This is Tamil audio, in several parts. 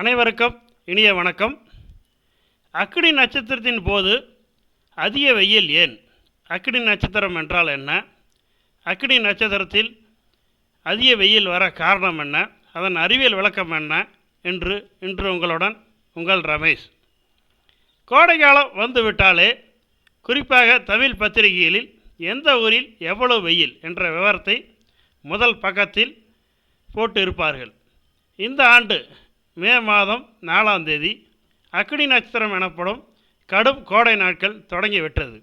அனைவருக்கும் இனிய வணக்கம். அக்கினி நட்சத்திரத்தின் போது அதிக வெயில் ஏன்? அக்கினி நட்சத்திரம் என்றால் என்ன? அக்கினி நட்சத்திரத்தில் அதிக வெயில் வர காரணம் என்ன? அதன் அறிவியல் விளக்கம் என்ன? என்று இன்று உங்களுடன் உங்கள் ரமேஷ். கோடைக்காலம் வந்துவிட்டாலே குறிப்பாக தமிழ் பத்திரிகைகளில் எந்த ஊரில் எவ்வளவு வெயில் என்ற விவரத்தை முதல் பக்கத்தில் போட்டு இருப்பார்கள் இந்த ஆண்டு மே மாதம் நாலாம் தேதி அக்னி நட்சத்திரம் எனப்படும் கடும் கோடை நாட்கள் தொடங்கிவிட்டது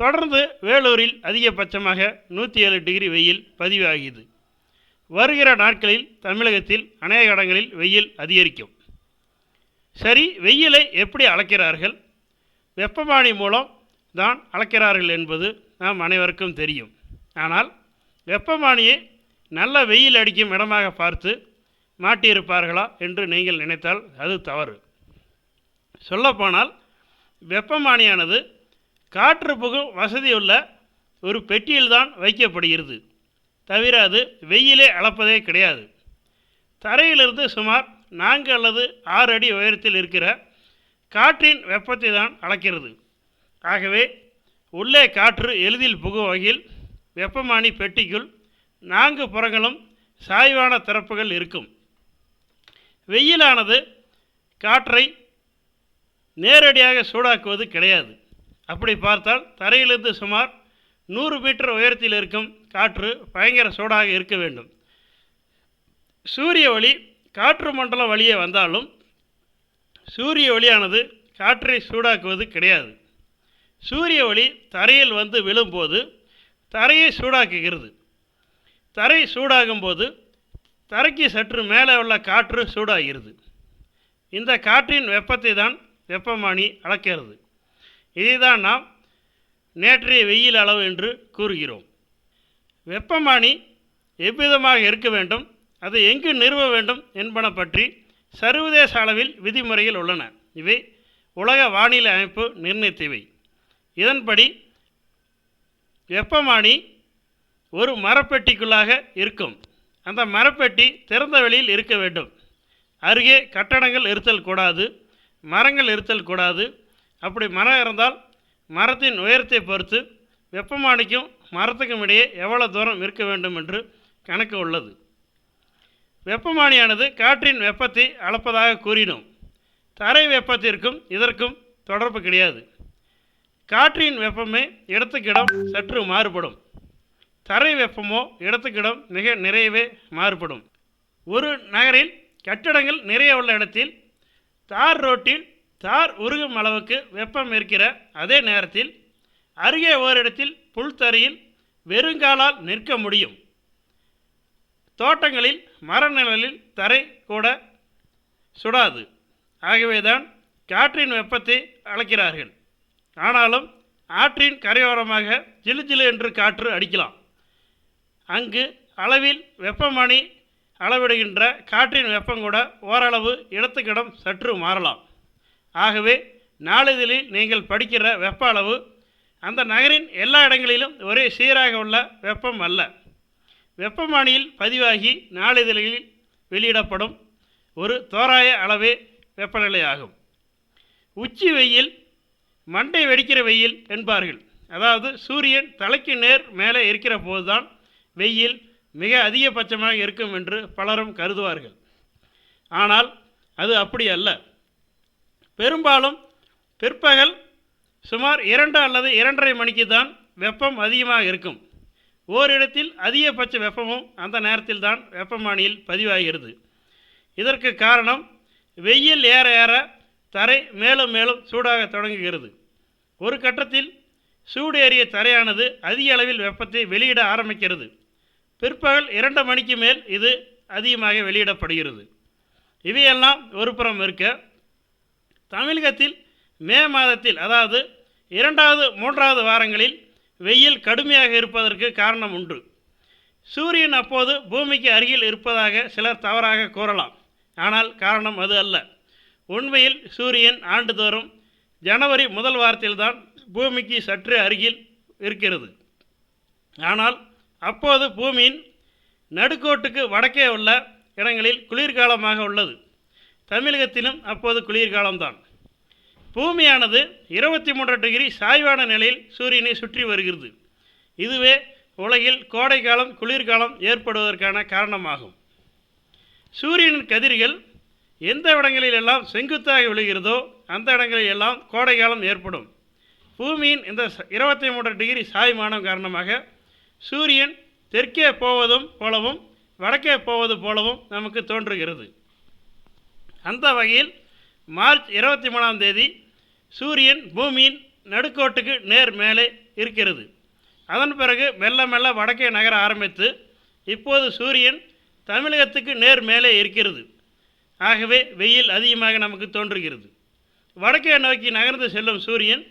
தொடர்ந்து வேலூரில் அதிகபட்சமாக நூற்றி ஏழு டிகிரி வெயில் பதிவாகியது. வருகிற நாட்களில் தமிழகத்தில் அநேக இடங்களில் வெயில் அதிகரிக்கும். சரி வெயிலை எப்படி அளக்கிறார்கள்? வெப்பமானி மூலம் தான் அளக்கிறார்கள் என்பது நாம் அனைவருக்கும் தெரியும். ஆனால் வெப்பமானியை நல்ல வெயில் அடிக்கும் இடமாக பார்த்து மாட்டியிருப்பார்களா என்று நீங்கள் நினைத்தால் அது தவறு. சொல்லப்போனால் வெப்பமானியானது காற்று புகும் வசதியுள்ள ஒரு பெட்டியில்தான் வைக்கப்படுகிறது. தவிர அது வெயிலே அளப்பதே கிடையாது. தரையிலிருந்து சுமார் நான்கு அல்லது ஆறு அடி உயரத்தில் இருக்கிற காற்றின் வெப்பத்தை தான் அளக்கிறது. ஆகவே உள்ளே காற்று எளிதில் புகும் வகையில் வெப்பமானி பெட்டிக்குள் நான்கு புறங்களும் சாய்வான திறப்புகள் இருக்கும். வெயிலானது காற்றை நேரடியாக சூடாக்குவது கிடையாது. அப்படி பார்த்தால் தரையிலிருந்து சுமார் நூறு மீட்டர் உயரத்தில் இருக்கும் காற்று பயங்கர சூடாக இருக்க வேண்டும். சூரிய ஒளி காற்று மண்டலம் வழியே வந்தாலும் சூரிய ஒளியானது காற்றை சூடாக்குவது கிடையாது. சூரிய ஒளி தரையில் வந்து விழும்போது தரையை சூடாக்குகிறது. தரை சூடாகும் போது தரைக்கு சற்று மேலே உள்ள காற்று சூடாகிறது. இந்த காற்றின் வெப்பத்தை தான் வெப்பமானி அளக்கிறது. இதைதான் நாம் நேற்றைய வெயில் அளவு என்று கூறுகிறோம். வெப்பமானி எவ்விதமாக இருக்க வேண்டும் அதை எங்கு நிறுவ வேண்டும் என்பன பற்றி சர்வதேச அளவில் விதிமுறைகள் உள்ளன. இவை உலக வானிலை அமைப்பு நிர்ணயித்தவை. இதன்படி வெப்பமானி ஒரு மரப்பெட்டிக்குள்ளாக இருக்கும். அந்த மரப்பெட்டி திறந்த வெளியில் இருக்க வேண்டும். அருகே கட்டடங்கள் இருத்தல் கூடாது மரங்கள் இருத்தல் கூடாது. அப்படி மரம் இருந்தால் மரத்தின் உயரத்தை பொறுத்து வெப்பமானிக்கும் மரத்துக்கும் இடையே எவ்வளோ தூரம் இருக்க வேண்டும் என்று கணக்கு உள்ளது. வெப்பமானியானது காற்றின் வெப்பத்தை அளப்பதாக கூறினோம். தரை வெப்பத்திற்கும் இதற்கும் தொடர்பு கிடையாது. காற்றின் வெப்பமே இடத்துக்கிடம் சற்று மாறுபடும். தரை வெப்பமோ இடத்துக்கிடம் மிக நிறையவே மாறுபடும். ஒரு நகரில் கட்டடங்கள் நிறைய உள்ள இடத்தில் தார் ரோட்டில் தார் உருகும் அளவுக்கு வெப்பம் இருக்கிற அதே நேரத்தில் அருகே ஓரிடத்தில் புல்தரையில் வெறுங்காலால் நிற்க முடியும். தோட்டங்களில் மரநிழலில் தரை கூட சுடாது. ஆகவேதான் காற்றின் வெப்பத்தை அழைக்கிறார்கள் ஆனாலும் ஆற்றின் கரையோரமாக ஜிலு ஜிலு என்று காற்று அடிக்கலாம். அங்கு அளவில் வெப்பமணி அளவிடுகின்ற காற்றின் வெப்பம் கூட ஓரளவு இடத்துக்கிடம் சற்று மாறலாம். ஆகவே நாளிதழில் நீங்கள் படிக்கிற வெப்ப அளவு அந்த நகரின் எல்லா இடங்களிலும் ஒரே சீராக உள்ள வெப்பம் அல்ல. வெப்பமானியில் பதிவாகி நாளிதழில் வெளியிடப்படும் ஒரு தோராய அளவே வெப்பநிலையாகும். உச்சி வெயில் மண்டை வெடிக்கிற வெயில் என்பார்கள். அதாவது சூரியன் தலைக்கு நேர் மேலே இருக்கிற போதுதான் வெயில் மிக அதிகபட்சமாக இருக்கும் என்று பலரும் கருதுவார்கள். ஆனால் அது அப்படி அல்ல. பெரும்பாலும் பிற்பகல் சுமார் இரண்டு அல்லது இரண்டரை மணிக்கு தான் வெப்பம் அதிகமாக இருக்கும். ஓரிடத்தில் அதிகபட்ச வெப்பமும் அந்த நேரத்தில் தான் வெப்பமானியில் பதிவாகிறது. இதற்கு காரணம் வெயில் ஏற ஏற தரை மேலும் மேலும் சூடாக தொடங்குகிறது. ஒரு கட்டத்தில் சூடு ஏறிய தரையானது அதிக அளவில் வெப்பத்தை வெளியிட ஆரம்பிக்கிறது. பிற்பகல் இரண்டு மணிக்கு மேல் இது அதிகமாக வெளியிடப்படுகிறது. இவையெல்லாம் ஒரு புறம் இருக்க தமிழகத்தில் மே மாதத்தில் அதாவது இரண்டாவது மூன்றாவது வாரங்களில் வெயில் கடுமையாக இருப்பதற்கு காரணம் உண்டு. சூரியன் அப்போது பூமிக்கு அருகில் இருப்பதாக சிலர் தவறாக கூறலாம். ஆனால் காரணம் அது அல்ல. உண்மையில் சூரியன் ஆண்டுதோறும் ஜனவரி முதல் வாரத்தில்தான் பூமிக்கு சற்று அருகில் இருக்கிறது. ஆனால் அப்போது பூமியின் நடுக்கோட்டுக்கு வடக்கே உள்ள இடங்களில் குளிர்காலமாக உள்ளது. தமிழகத்திலும் அப்போது குளிர்காலம்தான். பூமியானது இருபத்தி மூன்று டிகிரி சாய்வான நிலையில் சூரியனை சுற்றி வருகிறது. இதுவே உலகில் கோடைக்காலம் குளிர்காலம் ஏற்படுவதற்கான காரணமாகும். சூரியனின் கதிர்கள் எந்த இடங்களில் எல்லாம் செங்குத்தாக விழுகிறதோ அந்த இடங்களில் எல்லாம் கோடைக்காலம் ஏற்படும். பூமியின் இந்த இருபத்தி மூன்று டிகிரி சாய்மானம் காரணமாக சூரியன் தெற்கே போவதும் போலவும் வடக்கே போவது போலவும் நமக்கு தோன்றுகிறது. அந்த வகையில் மார்ச் இருபத்தி மூணாம் தேதி சூரியன் பூமியின் நடுக்கோட்டுக்கு நேர் மேலே இருக்கிறது. அதன் பிறகு மெல்ல மெல்ல வடக்கே நகர ஆரம்பித்து இப்போது சூரியன் தமிழகத்துக்கு நேர் மேலே இருக்கிறது. ஆகவே வெயில் அதிகமாக நமக்கு தோன்றுகிறது. வடக்கே நோக்கி நகர்ந்து செல்லும் சூரியன்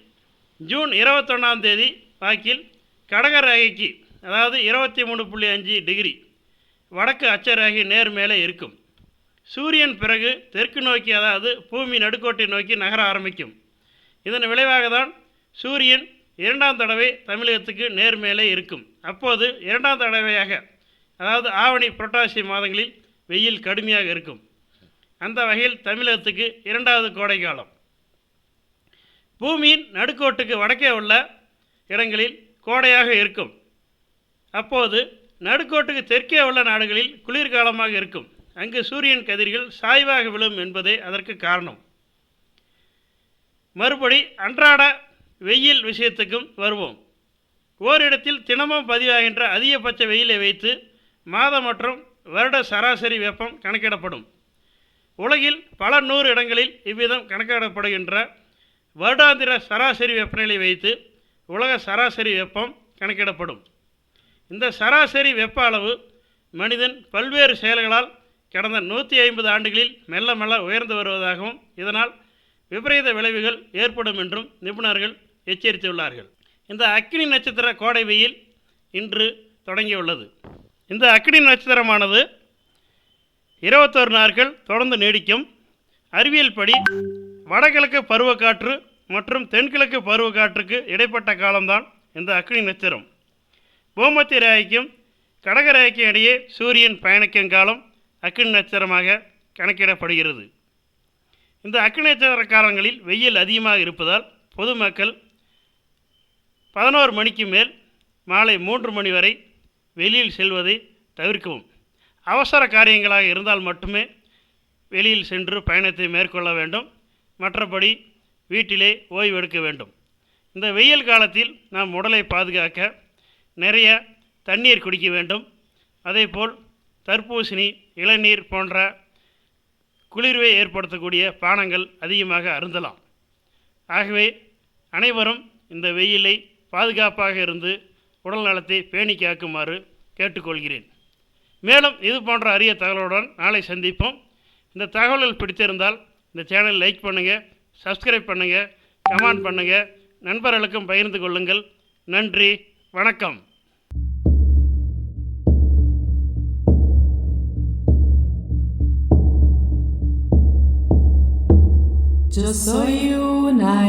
ஜூன் இருபத்தொன்னாம் தேதி வாக்கில் கடகரேகைக்கு அதாவது இருபத்தி மூணு புள்ளி அஞ்சு டிகிரி. வடக்கு அச்சரேகை நேர் மேலே இருக்கும். சூரியன் பிறகு தெற்கு நோக்கி அதாவது பூமி நடுக்கோட்டை நோக்கி நகர ஆரம்பிக்கும். இதன் விளைவாக தான் சூரியன் இரண்டாம் தடவை தமிழகத்துக்கு நேர் மேலே இருக்கும். அப்போது இரண்டாம் தடவையாக அதாவது ஆவணி புரட்டாசி மாதங்களில் வெயில் கடுமையாக இருக்கும். அந்த வகையில் தமிழகத்துக்கு இரண்டாவது கோடை காலம். பூமியின் நடுக்கோட்டுக்கு வடக்கே உள்ள இடங்களில் கோடையாக இருக்கும். அப்போது நடுக்கோட்டுக்கு தெற்கே உள்ள நாடுகளில் குளிர்காலமாக இருக்கும். அங்கு சூரியன் கதிர்கள் சாய்வாக விழும் என்பதே அதற்கு காரணம். மறுபடி அன்றாட வெயில் விஷயத்துக்கும் வருவோம். ஓரிடத்தில் தினமும் பதிவாகின்ற அதிகபட்ச வெயிலை வைத்து மாதம் மற்றும் வருட சராசரி வெப்பம் கணக்கிடப்படும். உலகில் பல நூறு இடங்களில் இவ்விதம் கணக்கிடப்படுகின்ற வருடாந்திர சராசரி வெப்பநிலை வைத்து உலக சராசரி வெப்பம் கணக்கிடப்படும். இந்த சராசரி வெப்ப அளவு மனிதன் பல்வேறு செயல்களால் கடந்த நூற்றி ஐம்பது ஆண்டுகளில் மெல்ல மெல்ல உயர்ந்து வருவதாகவும் இதனால் விபரீத விளைவுகள் ஏற்படும் என்றும் நிபுணர்கள் எச்சரித்துள்ளார்கள். இந்த அக்னி நட்சத்திர கோடை வெயில் இன்று தொடங்கியுள்ளது. இந்த அக்னி நட்சத்திரமானது இருபத்தோரு நாட்கள் தொடர்ந்து நீடிக்கும். அறிவியல் படி வடகிழக்கு பருவக்காற்று மற்றும் தென்கிழக்கு பருவக்காற்றுக்கு இடைப்பட்ட காலம்தான் இந்த அக்னி நட்சத்திரம். பூமத்திய ராய்க்கும் கடக இடையே சூரியன் பயணிக்கும் காலம் அக்னி நட்சத்திரமாக கணக்கிடப்படுகிறது. இந்த அக்னி நட்சத்திர காலங்களில் வெயில் அதிகமாக இருப்பதால் பொதுமக்கள் பதினோரு மணிக்கு மேல் மாலை மூன்று மணி வரை வெளியில் செல்வதை தவிர்க்கவும். அவசர காரியங்களாக இருந்தால் மட்டுமே வெளியில் சென்று பயணத்தை மேற்கொள்ள வேண்டும். மற்றபடி வீட்டிலே ஓய்வெடுக்க வேண்டும். இந்த வெயில் காலத்தில் நாம் உடலை பாதுகாக்க நிறைய தண்ணீர் குடிக்க வேண்டும். அதேபோல் தர்பூசணி இளநீர் போன்ற குளிர்வை ஏற்படுத்தக்கூடிய பானங்கள் அதிகமாக அருந்தலாம். ஆகவே அனைவரும் இந்த வெயிலை பாதுகாப்பாக இருந்து உடல் நலத்தை பேணி காக்குமாறு கேட்டுக்கொள்கிறேன். மேலும் இது போன்ற அரிய தகவலுடன் நாளை சந்திப்போம். இந்த தகவல்கள் பிடித்திருந்தால் இந்த சேனல் லைக் பண்ணுங்கள் சப்ஸ்கிரைப் பண்ணுங்கள் கமெண்ட் பண்ணுங்கள் நண்பர்களுக்கும் பகிர்ந்து கொள்ளுங்கள். நன்றி. வணக்கம் Just so you and I